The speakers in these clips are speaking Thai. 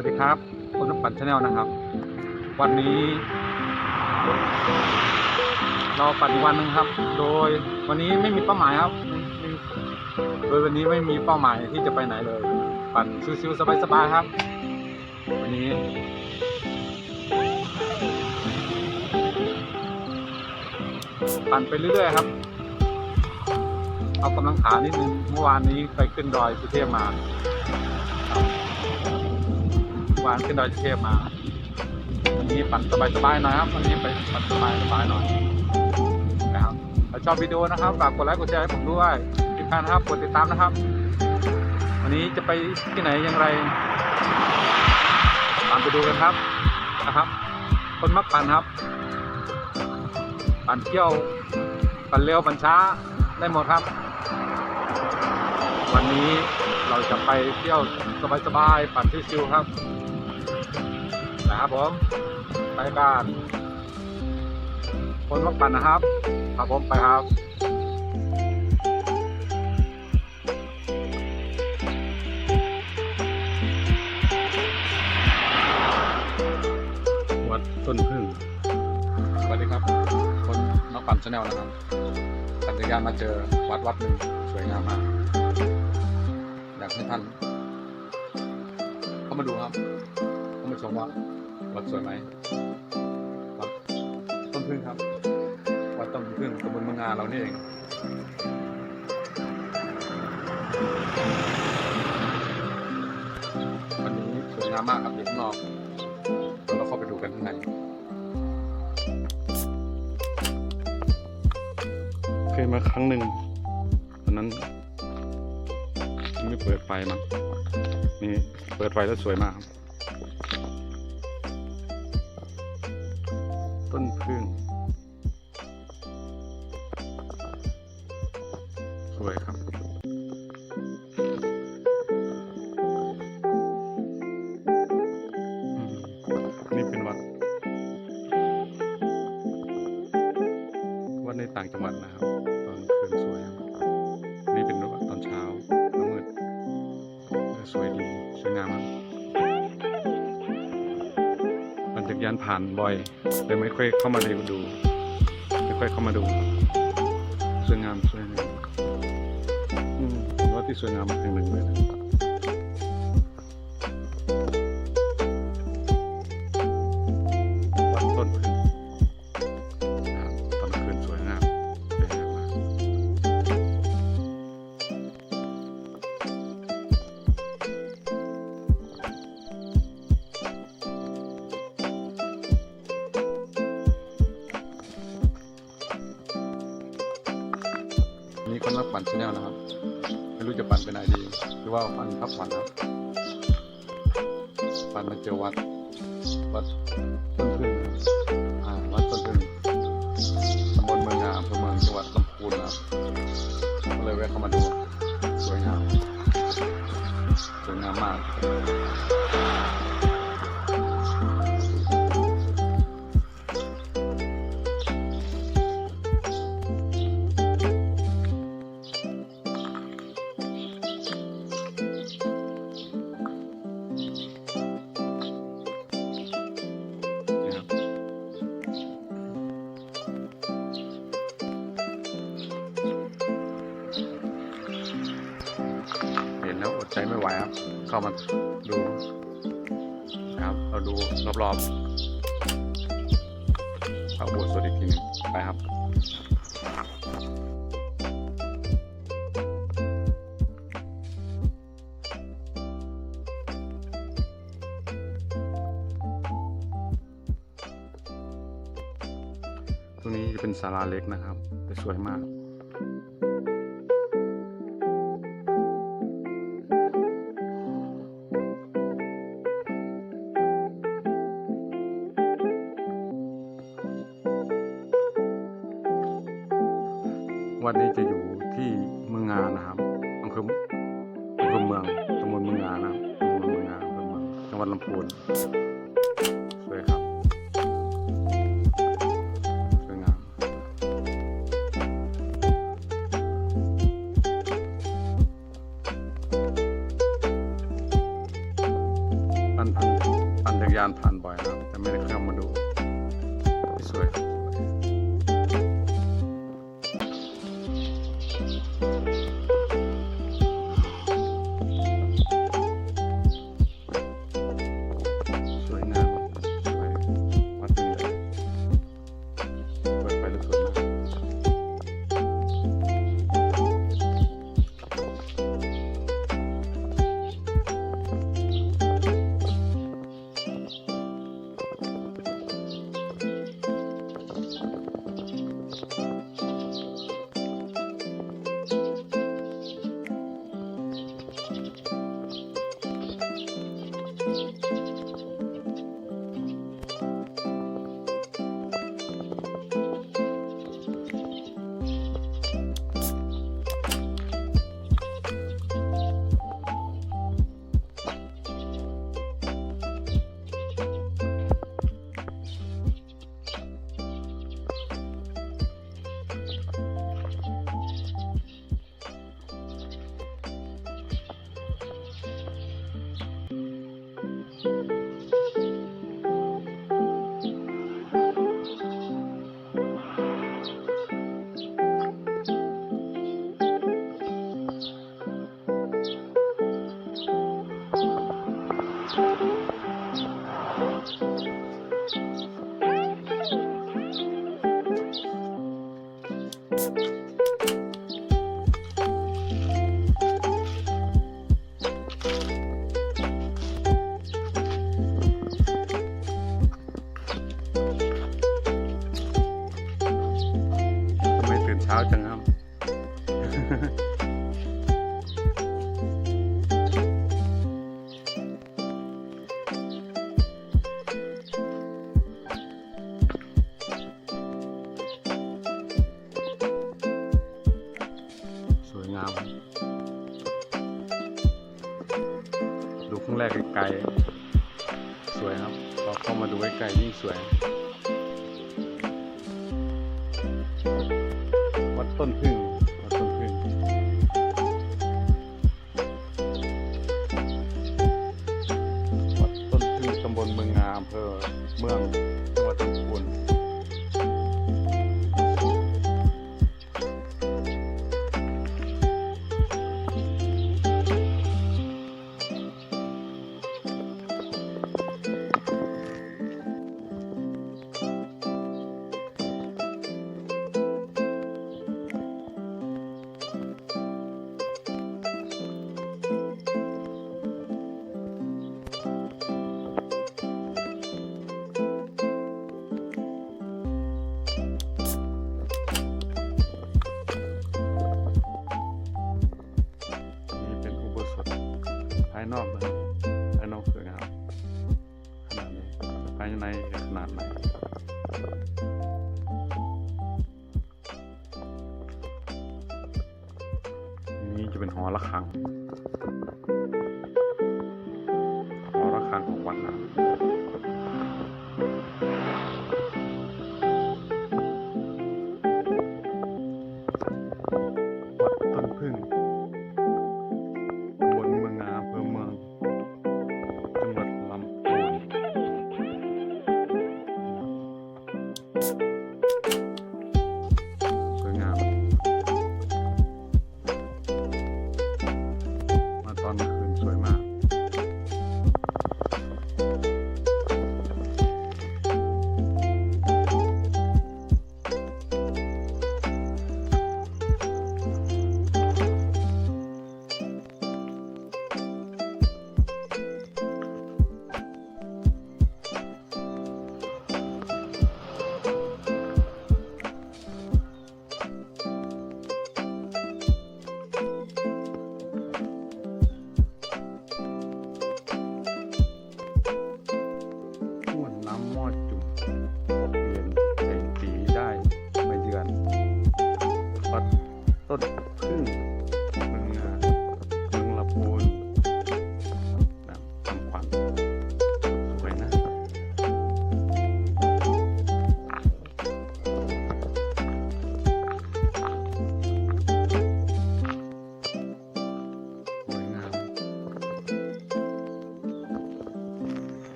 วัสดีครับคนนปั่นชาแนลนะครับ วันนี้ เราปั่นวันหนึ่งครับ โดยวันนี้ไม่มีเป้าหมายครับ โดยวันนี้ไม่มีเป้าหมายที่จะไปไหนเลย ปั่นชิวๆสบายๆครับ วันนี้ปั่นไปเรื่อยๆครับ เอากำลังขานิดนึงเมื่อวานนี้ไปขึ้นดอยสุเทพมาครับเมื่อ วานขึ้นดอยเทพมาวันนี้ปั่นสบายๆหน่อยครับวันนี้ไปปั่นสบายๆหน่อยนะครับถ้าชอบวิดีโอนะครับฝากกดไลค์กดแชร์ให้ผมด้วยที่แฟนนะครับกดติดตามนะครับ วันนี้จะไปที่ไหนอย่างไรตามไปดูกันครับนะครับ คนมักปั่นครับ ปั่นเที่ยว ปั่นเร็วปั่นช้าได้หมดครับ วันนี้เราจะไปเที่ยวสบายๆปั่นชิวๆครับ ครับผมไปกันคนมักปั่นนะครับ ครับผมไปครับวัดต้นพึ่งสวัสดีครับ คนนักปั่นชาแนลนะครับปั่นจักรยานมาเจอวัดวัดหนึ่งสวยงามมาก อยากให้ท่านเข้ามาดูครับเข้ามาชมว่า วัดสวยไหมวัดต้นพึ่งครับ วัดต้นพึ่งตำบลเมืองงาเรานี่เองวันนี้สวยงามมากครับอยู่ข้างนอกเดี๋ยวเราเข้าไปดูกันข้างในเคยมาครั้งหนึ่งตอนนั้นยังไม่เปิดไฟมั้งนี่เปิดไฟแล้วสวยมากครับ สวยดีสวยงามครับปั่นจักรยานผ่านบ่อยเลยไม่ค่อยเข้ามาดู ไม่ค่อยเข้ามาดู สวยงามสวยงามอืมเป็นวัดที่สวยงามแห่งหนึ่งเลยนะ ปั่นชแนลนะครับ ไม่รู้จะปั่นไปไหนดีหรือว่าปั่นพักผ่นครับ ปั่นมาเจอวัด วัดต้นพึ่งอ่าวัดต้นพึ่งตำบลเมืองงามอำเภอเมืองจังหวัดลำพูนนะครับก็เลยแวะเข้ามาดูสวยงามสวยงามมาก ใจไม่ไหวครับ เข้ามาดูนะครับ เราดูรอบๆพระอุโบสถอีกทีหนึงไปครับตรงนี้จะเป็นศาลาเล็กนะครับแต่สวยมาก ยานผ่านบ่อยนะแต่ไม่ได้เข้ามาดู สวย Amen.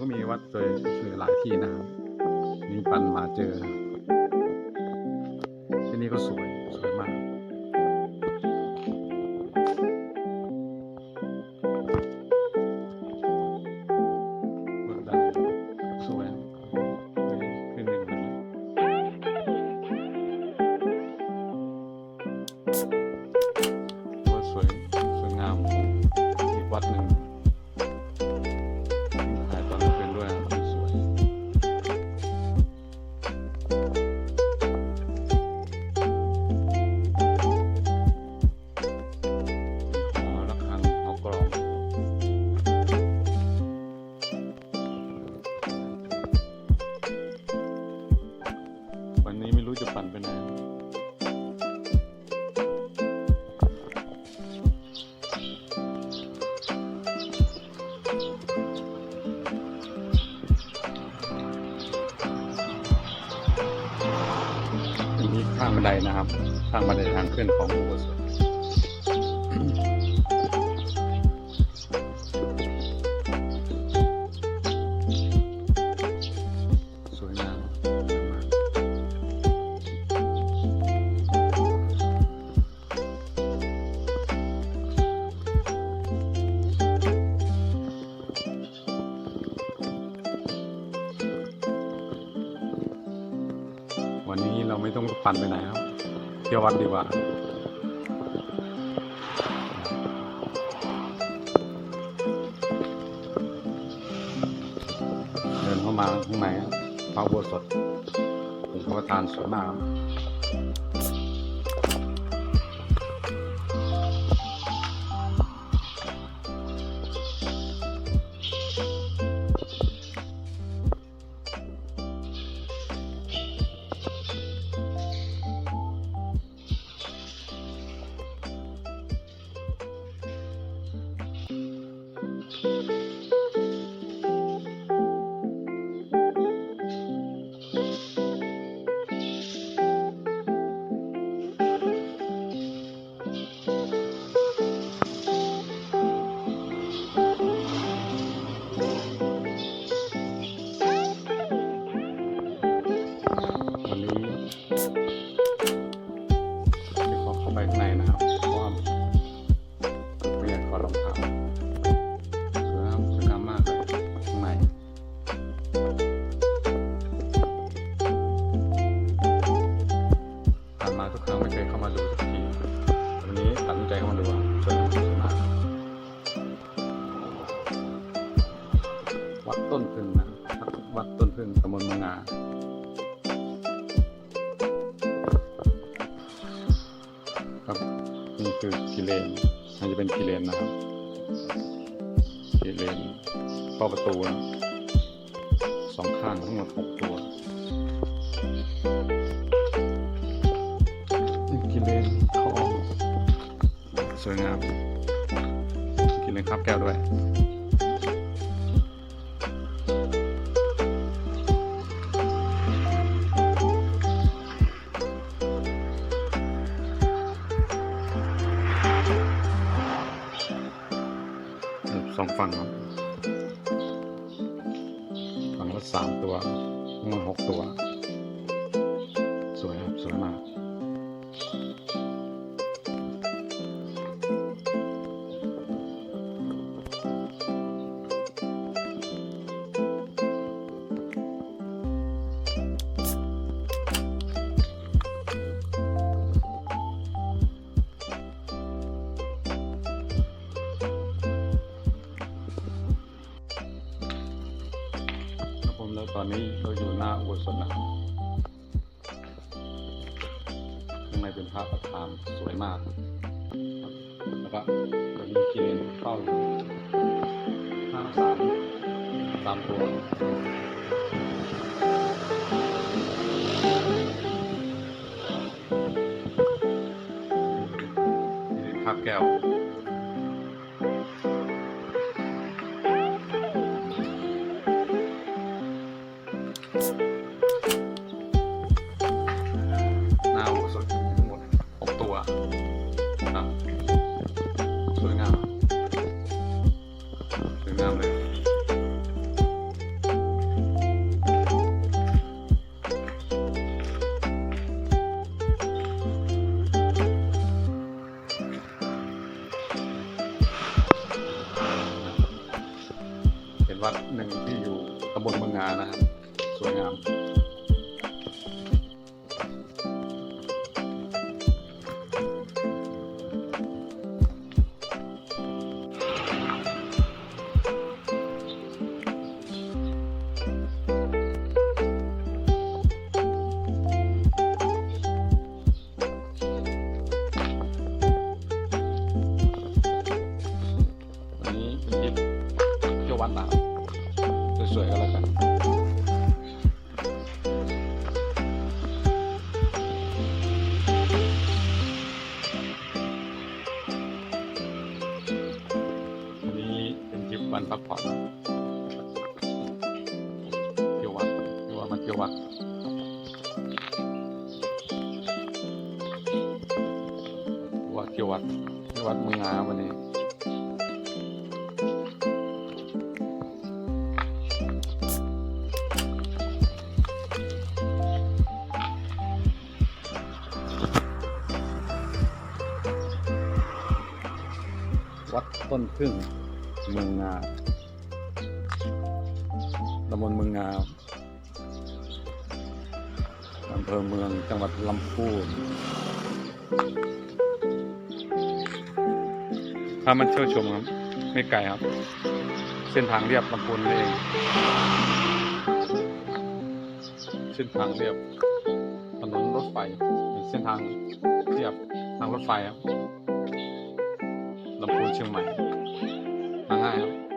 ก็มีวัดสวยสวยหลายที่นะครับนี่ปันมาเจอ ที่นี่ก็สวย สวยมากกดดันสวยเลยขึ้นหนึ่งเลยว่าสวยสวยงามของอีกวัดหนึ่ง ข้างบันไดนะครับ ข้างบันไดทางขึ้นของอุโบสถ เที่ยววัดดีกว่าเดินเข้ามาข้างในพระบัวสดเป็นพระประธานสวยมาก ต้นพึ่งนะวัดต้นพึ่งตำบลมะงาครับนี่คือกิเลนมันจะเป็นกิเลนนะครับกิเลนข้าประตูนะสองข้างทั้งหมดหกตัวนี่กิเลนเขาออกสวยงามกิเลนคาบแก้วด้วย อนนี้เราอยู่หน้าอุโบสถนะคข้างในเป็นพระประธานสวยมากแล้วก็มีเคียนเฝ้าอยู่ห้าสามสามตัวพักแก้ว ห ยววัดวัดว่าเที่ยววัดวัดมืองงาวันนี้วัดต้นพึ่งเมืองงาตำบลเมืองงา ภอเมืองจังหวัดลำพูนพามันเที่ยวชมครับ ไม่ไกลครับ เส้นทางเรียบลำพูนเอง เส้นทางเรียบถนนรถไฟเป็นเส้นทางเรียบทางรถไฟครับลำพูนเชียงใหม่มาง่ายครับ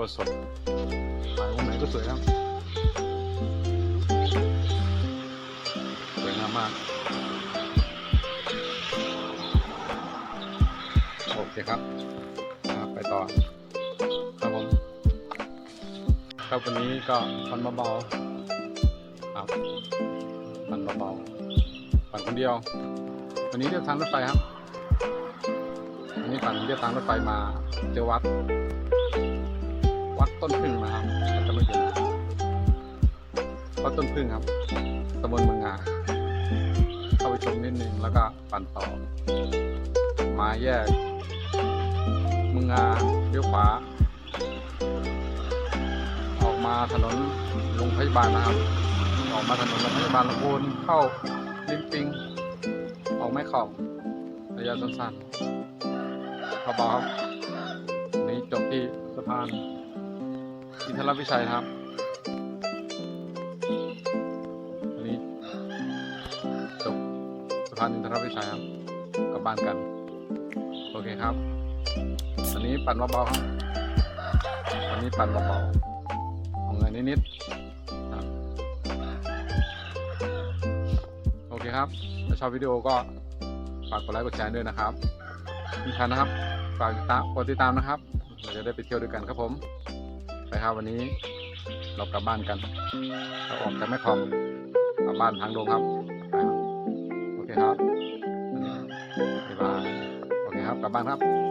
โอ้โหสดถ่ายมุมไหนก็สวยครับสวยงามมากโอเคครับอ่าไปต่อครับผมครับวันนี้ก็ฟันเบาๆครับฟันเบาๆฝันคนเดียว วันนี้เรียกทางรถไฟครับวันนี้ฝันเรียกทางรถไฟมาเจอวัดวัด ต้นพึ่งนะครับก็จะไม่ผิดนะวัดต้นพึ่งครับตำบลเมืองงาเข้าไปชมนิดนึงแล้วก็ปั่นต่อ มาแยกเมึงงาเลี้ยวขวาออกมาถนนโรงพยาบาลนะครับ ออกมาถนนโรงพยาบาลลำพูนเข้าลิมปิง ออกไม่ขอบระยะสั้นๆเบาๆครับนนี้จบที่สะพาน อินทรวิชัยครับวันนี้จบสะพานอินทรวิชัยครับกลับบ้านกัน โอเคครับวันนี้ปั่นเบาๆครับวันนี้ปั่นเบาๆของเงินนิดๆโอเคครับถ้าชอบวิดีโอก็ฝากกดไลค์กดแชร์ด้วยนะครับมีคันนะครับ ฝากติดตามกดติดตามนะครับ เราจะได้ไปเที่ยวด้วยกันครับผม ไปครับวันนี้เรากลับบ้านกันเราออกจากแม่คอมกลับบ้านทางโดงครับไปครับโอเคครับบ๊ายบายโอเคครับกลับบ้านครับ